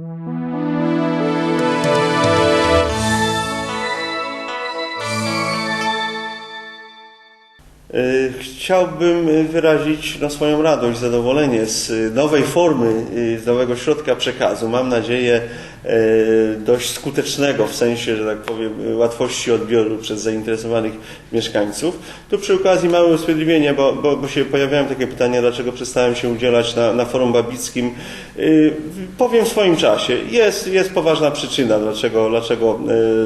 Y, Chciałbym wyrazić no, swoją radość, zadowolenie z nowej formy, y, z nowego środka przekazu. Mam nadzieję dość skutecznego w sensie, że tak powiem, łatwości odbioru przez zainteresowanych mieszkańców. Tu przy okazji małe usprawiedliwienie, bo, bo, bo się pojawiają takie pytania, dlaczego przestałem się udzielać na, na forum babickim. Y, Powiem w swoim czasie. Jest, jest poważna przyczyna, dlaczego, dlaczego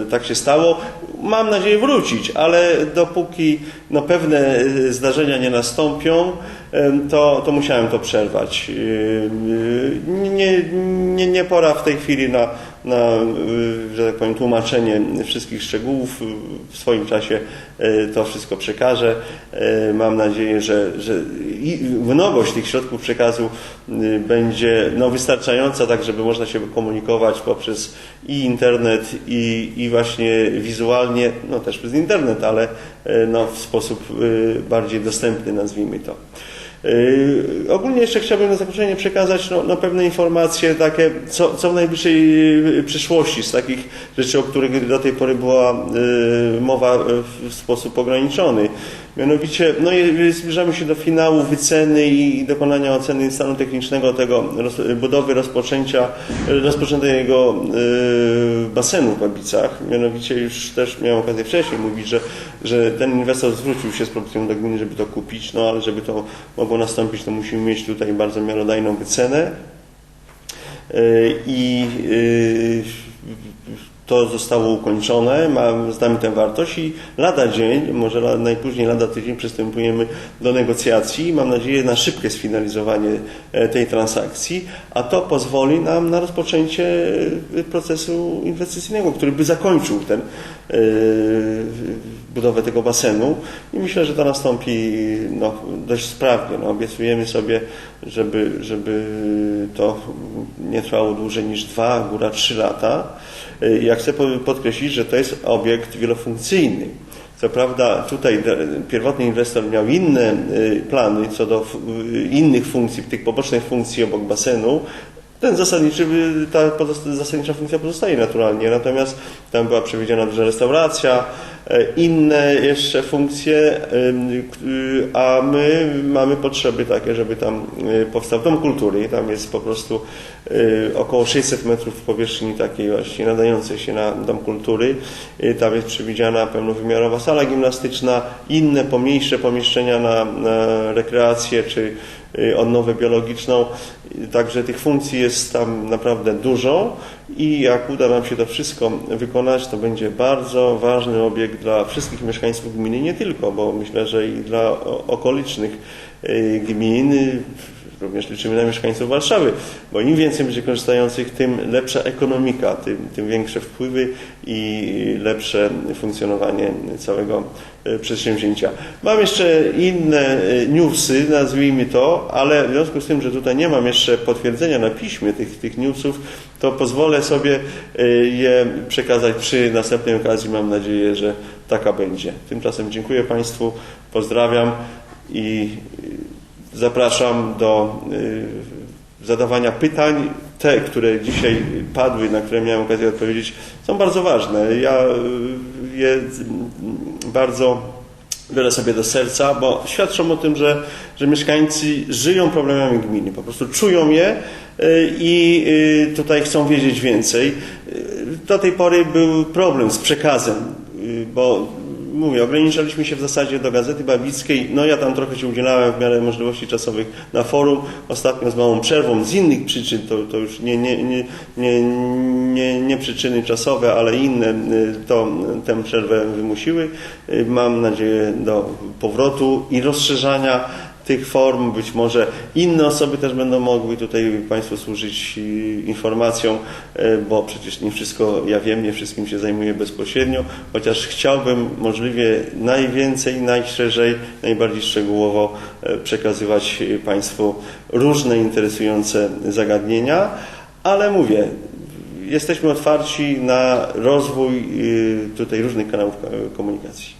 y, tak się stało. Mam nadzieję wrócić, ale dopóki no, pewne y, zdarzenia nie nastąpią, to, to musiałem to przerwać. Nie, nie, nie pora w tej chwili na, na że tak powiem, tłumaczenie wszystkich szczegółów. W swoim czasie to wszystko przekażę. Mam nadzieję, że, że mnogość tych środków przekazu będzie no, wystarczająca, tak żeby można się komunikować poprzez i internet, i, i właśnie wizualnie, no też przez internet, ale no, w sposób bardziej dostępny, nazwijmy to. Yy, ogólnie jeszcze chciałbym na zakończenie przekazać no, no, pewne informacje takie, co, co w najbliższej yy, przyszłości z takich rzeczy, o których do tej pory była yy, mowa w sposób ograniczony. Mianowicie no, zbliżamy się do finału wyceny i dokonania oceny stanu technicznego tego roz, budowy rozpoczęcia, rozpoczętego yy, basenu w Babicach. Mianowicie już też miałem okazję wcześniej mówić, że, że ten inwestor zwrócił się z propozycją do gminy, żeby to kupić, no ale żeby to mogło nastąpić, to musimy mieć tutaj bardzo miarodajną wycenę. Yy, I yy, to zostało ukończone, ma, znamy tę wartość i lada dzień, może najpóźniej lada tydzień przystępujemy do negocjacji. Mam nadzieję na szybkie sfinalizowanie e, tej transakcji, a to pozwoli nam na rozpoczęcie e, procesu inwestycyjnego, który by zakończył ten, e, budowę tego basenu i myślę, że to nastąpi no, dość sprawnie. No, obiecujemy sobie, żeby, żeby to nie trwało dłużej niż dwa, góra trzy lata. Y, Ja chcę po- podkreślić, że to jest obiekt wielofunkcyjny. Co prawda tutaj pierwotny inwestor miał inne y, plany co do y, innych funkcji, tych pobocznych funkcji obok basenu. Ten zasadniczy, ta zasadnicza funkcja pozostaje naturalnie, natomiast tam była przewidziana duża restauracja, e, inne jeszcze funkcje, a my mamy potrzeby takie, żeby tam y, powstał dom kultury. Tam jest po prostu y, około 600 metrów powierzchni takiej właśnie nadającej się na dom kultury. Tam jest przewidziana pełnowymiarowa sala gimnastyczna, inne pomniejsze pomieszczenia na, na rekreację czy odnowę biologiczną. Y, Także tych funkcji jest tam naprawdę dużo i jak uda nam się to wszystko wykonać, to będzie bardzo ważny obiekt dla wszystkich mieszkańców gminy, nie tylko, bo myślę, że i dla okolicznych y, gmin, y, również liczymy na mieszkańców Warszawy, bo im więcej będzie korzystających, tym lepsza ekonomika, tym, tym większe wpływy i lepsze funkcjonowanie całego e, przedsięwzięcia. Mam jeszcze inne e, newsy, nazwijmy to, ale w związku z tym, że tutaj nie mam jeszcze potwierdzenia na piśmie tych, tych newsów, to pozwolę sobie e, je przekazać przy następnej okazji. Mam nadzieję, że taka będzie. Tymczasem dziękuję Państwu, pozdrawiam i Zapraszam do y, zadawania pytań. Te, które dzisiaj padły, na które miałem okazję odpowiedzieć, są bardzo ważne. Ja y, je z- bardzo biorę sobie do serca, bo świadczą o tym, że, że mieszkańcy żyją problemami gminy, po prostu czują je y, i tutaj chcą wiedzieć więcej. Do tej pory był problem z przekazem, bo mówię, ograniczaliśmy się w zasadzie do Gazety Babickiej. No ja tam trochę się udzielałem w miarę możliwości czasowych na forum. Ostatnio z małą przerwą, z innych przyczyn, to, to już nie, nie, nie, nie, nie, nie przyczyny czasowe, ale inne, y, to tę przerwę wymusiły. Y, Mam nadzieję do powrotu i rozszerzania tych form. Być może inne osoby też będą mogły tutaj Państwu służyć y, informacją, y, bo przecież nie wszystko ja wiem, nie wszystkim się zajmuję bezpośrednio, chociaż chciałbym możliwie najwięcej, najszerzej, najbardziej szczegółowo y, przekazywać Państwu różne interesujące zagadnienia, ale mówię, jesteśmy otwarci na rozwój tutaj różnych kanałów ko- komunikacji.